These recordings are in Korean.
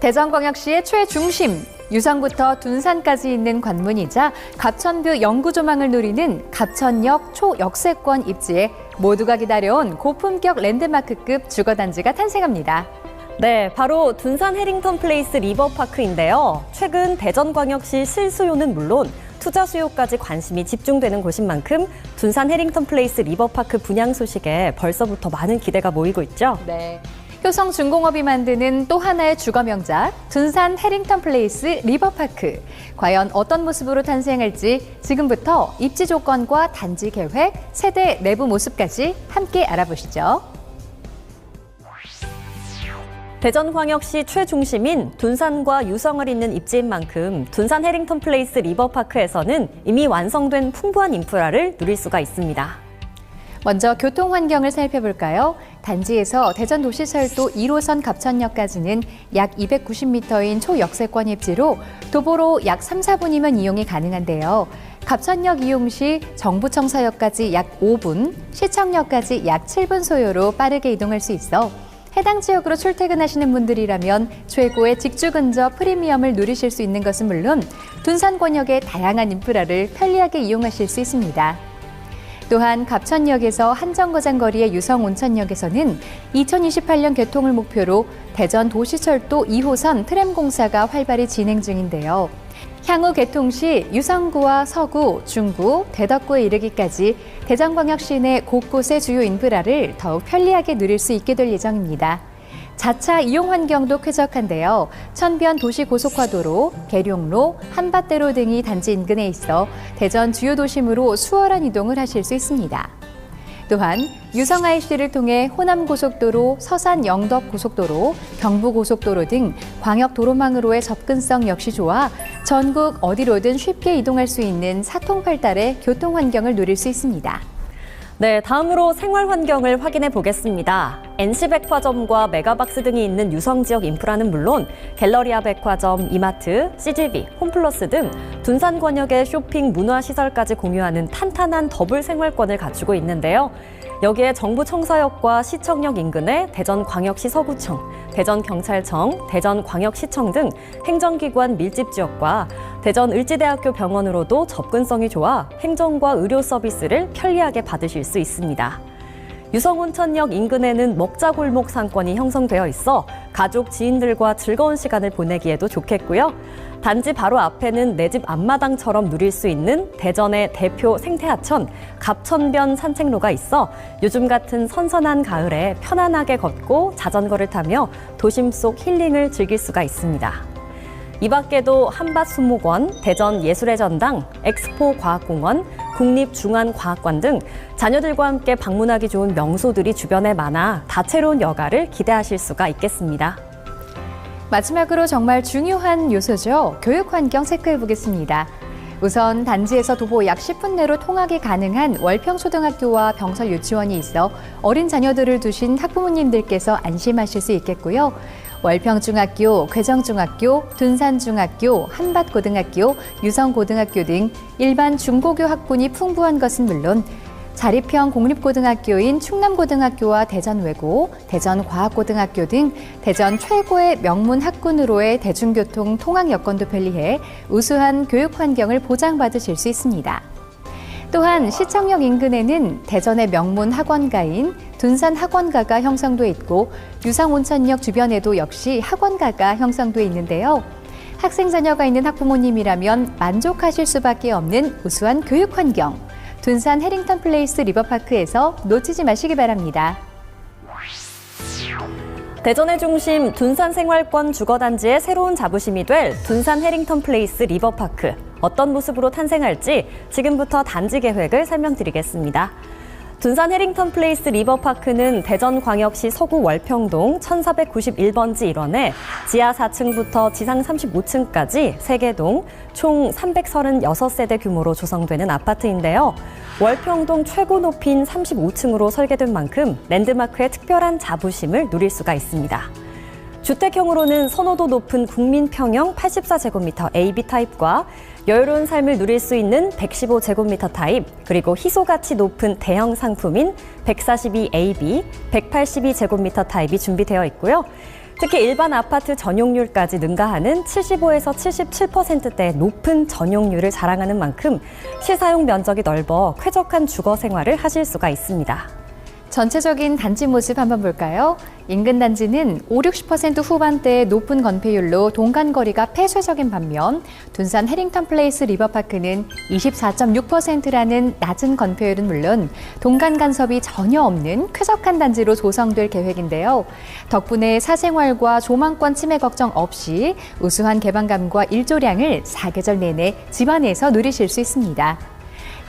대전광역시의 최중심, 유성부터 둔산까지 있는 관문이자 갑천뷰 영구조망을 누리는 갑천역 초역세권 입지에 모두가 기다려온 고품격 랜드마크급 주거단지가 탄생합니다. 네, 바로 둔산 해링턴 플레이스 리버파크인데요. 최근 대전광역시 실수요는 물론 투자 수요까지 관심이 집중되는 곳인 만큼 둔산 해링턴 플레이스 리버파크 분양 소식에 벌써부터 많은 기대가 모이고 있죠. 네. 효성중공업이 만드는 또 하나의 주거 명작, 둔산 해링턴 플레이스 리버파크. 과연 어떤 모습으로 탄생할지 지금부터 입지 조건과 단지 계획, 세대 내부 모습까지 함께 알아보시죠. 대전광역시 최중심인 둔산과 유성을 잇는 입지인 만큼 둔산 해링턴 플레이스 리버파크에서는 이미 완성된 풍부한 인프라를 누릴 수가 있습니다. 먼저 교통 환경을 살펴볼까요? 단지에서 대전 도시철도 1호선 갑천역까지는 약 290m인 초역세권 입지로 도보로 약 3, 4분이면 이용이 가능한데요. 갑천역 이용 시 정부청사역까지 약 5분, 시청역까지 약 7분 소요로 빠르게 이동할 수 있어 해당 지역으로 출퇴근하시는 분들이라면 최고의 직주 근접 프리미엄을 누리실 수 있는 것은 물론 둔산 권역의 다양한 인프라를 편리하게 이용하실 수 있습니다. 또한 갑천역에서 한정거장 거리의 유성 온천역에서는 2028년 개통을 목표로 대전 도시철도 2호선 트램 공사가 활발히 진행 중인데요. 향후 개통 시 유성구와 서구, 중구, 대덕구에 이르기까지 대전광역 시내 곳곳의 주요 인프라를 더욱 편리하게 누릴 수 있게 될 예정입니다. 자차 이용 환경도 쾌적한데요. 천변 도시 고속화도로, 계룡로, 한밭대로 등이 단지 인근에 있어 대전 주요 도심으로 수월한 이동을 하실 수 있습니다. 또한 유성 IC를 통해 호남 고속도로, 서산 영덕 고속도로, 경부 고속도로 등 광역 도로망으로의 접근성 역시 좋아 전국 어디로든 쉽게 이동할 수 있는 사통팔달의 교통 환경을 누릴 수 있습니다. 네, 다음으로 생활 환경을 확인해 보겠습니다. NC백화점과 메가박스 등이 있는 유성 지역 인프라는 물론 갤러리아 백화점, 이마트, CGV, 홈플러스 등 둔산 권역의 쇼핑 문화 시설까지 공유하는 탄탄한 더블 생활권을 갖추고 있는데요. 여기에 정부 청사역과 시청역 인근에 대전광역시 서구청, 대전경찰청, 대전광역시청 등 행정기관 밀집 지역과 대전 을지대학교 병원으로도 접근성이 좋아 행정과 의료 서비스를 편리하게 받으실 수 있습니다. 유성온천역 인근에는 먹자골목 상권이 형성되어 있어 가족, 지인들과 즐거운 시간을 보내기에도 좋겠고요. 단지 바로 앞에는 내 집 앞마당처럼 누릴 수 있는 대전의 대표 생태하천 갑천변 산책로가 있어 요즘 같은 선선한 가을에 편안하게 걷고 자전거를 타며 도심 속 힐링을 즐길 수가 있습니다. 이 밖에도 한밭수목원, 대전 예술의 전당, 엑스포 과학공원, 국립중앙과학관 등 자녀들과 함께 방문하기 좋은 명소들이 주변에 많아 다채로운 여가를 기대하실 수가 있겠습니다. 마지막으로 정말 중요한 요소죠. 교육 환경 체크해 보겠습니다. 우선 단지에서 도보 약 10분 내로 통학이 가능한 월평초등학교와 병설 유치원이 있어 어린 자녀들을 두신 학부모님들께서 안심하실 수 있겠고요. 월평중학교, 괴정중학교, 둔산중학교, 한밭고등학교, 유성고등학교 등 일반 중고교 학군이 풍부한 것은 물론 자립형 공립고등학교인 충남고등학교와 대전외고, 대전과학고등학교 등 대전 최고의 명문 학군으로의 대중교통 통학 여건도 편리해 우수한 교육 환경을 보장받으실 수 있습니다. 또한 시청역 인근에는 대전의 명문 학원가인 둔산 학원가가 형성돼 있고 유상온천역 주변에도 역시 학원가가 형성돼 있는데요. 학생 자녀가 있는 학부모님이라면 만족하실 수밖에 없는 우수한 교육 환경. 둔산 해링턴 플레이스 리버파크에서 놓치지 마시기 바랍니다. 대전의 중심 둔산 생활권 주거단지의 새로운 자부심이 될 둔산 해링턴 플레이스 리버파크. 어떤 모습으로 탄생할지 지금부터 단지 계획을 설명드리겠습니다. 둔산 해링턴 플레이스 리버파크는 대전광역시 서구 월평동 1491번지 일원에 지하 4층부터 지상 35층까지 3개 동 총 336세대 규모로 조성되는 아파트인데요. 월평동 최고 높이인 35층으로 설계된 만큼 랜드마크의 특별한 자부심을 누릴 수가 있습니다. 주택형으로는 선호도 높은 국민평형 84제곱미터 AB 타입과 여유로운 삶을 누릴 수 있는 115제곱미터 타입, 그리고 희소가치 높은 대형 상품인 142AB, 182 제곱미터 타입이 준비되어 있고요. 특히 일반 아파트 전용률까지 능가하는 75에서 77%대 높은 전용률을 자랑하는 만큼 시사용 면적이 넓어 쾌적한 주거 생활을 하실 수가 있습니다. 전체적인 단지 모습 한번 볼까요? 인근 단지는 5, 60% 후반대의 높은 건폐율로 동간거리가 폐쇄적인 반면 둔산 해링턴 플레이스 리버파크는 24.6%라는 낮은 건폐율은 물론 동간 간섭이 전혀 없는 쾌적한 단지로 조성될 계획인데요. 덕분에 사생활과 조망권 침해 걱정 없이 우수한 개방감과 일조량을 사계절 내내 집안에서 누리실 수 있습니다.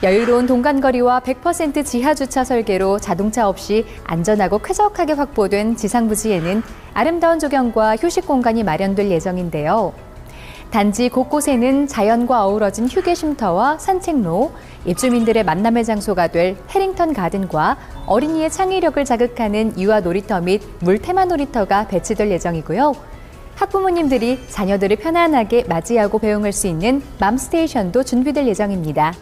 여유로운 동간거리와 100% 지하 주차 설계로 자동차 없이 안전하고 쾌적하게 확보된 지상부지에는 아름다운 조경과 휴식 공간이 마련될 예정인데요. 단지 곳곳에는 자연과 어우러진 휴게 쉼터와 산책로, 입주민들의 만남의 장소가 될 해링턴 가든과 어린이의 창의력을 자극하는 유아 놀이터 및 물 테마 놀이터가 배치될 예정이고요. 학부모님들이 자녀들을 편안하게 맞이하고 배웅할 수 있는 맘스테이션도 준비될 예정입니다.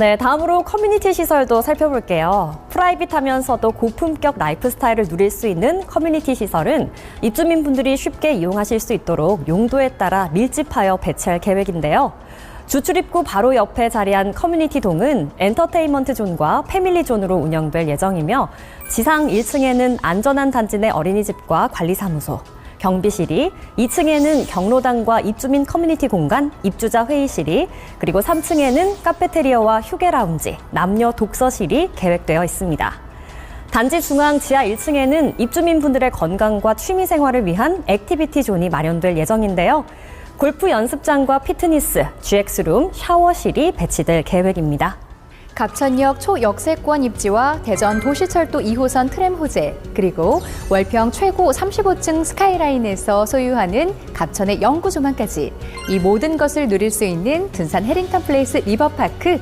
네, 다음으로 커뮤니티 시설도 살펴볼게요. 프라이빗하면서도 고품격 라이프 스타일을 누릴 수 있는 커뮤니티 시설은 입주민 분들이 쉽게 이용하실 수 있도록 용도에 따라 밀집하여 배치할 계획인데요. 주출입구 바로 옆에 자리한 커뮤니티 동은 엔터테인먼트 존과 패밀리 존으로 운영될 예정이며 지상 1층에는 안전한 단지 내 어린이집과 관리사무소, 경비실이, 2층에는 경로당과 입주민 커뮤니티 공간, 입주자 회의실이, 그리고 3층에는 카페테리아와 휴게 라운지, 남녀 독서실이 계획되어 있습니다. 단지 중앙 지하 1층에는 입주민분들의 건강과 취미 생활을 위한 액티비티 존이 마련될 예정인데요. 골프 연습장과 피트니스, GX룸, 샤워실이 배치될 계획입니다. 갑천역 초역세권 입지와 대전 도시철도 2호선 트램 호재, 그리고 월평 최고 35층 스카이라인에서 소유하는 갑천의 영구조망까지 이 모든 것을 누릴 수 있는 둔산 해링턴 플레이스 리버파크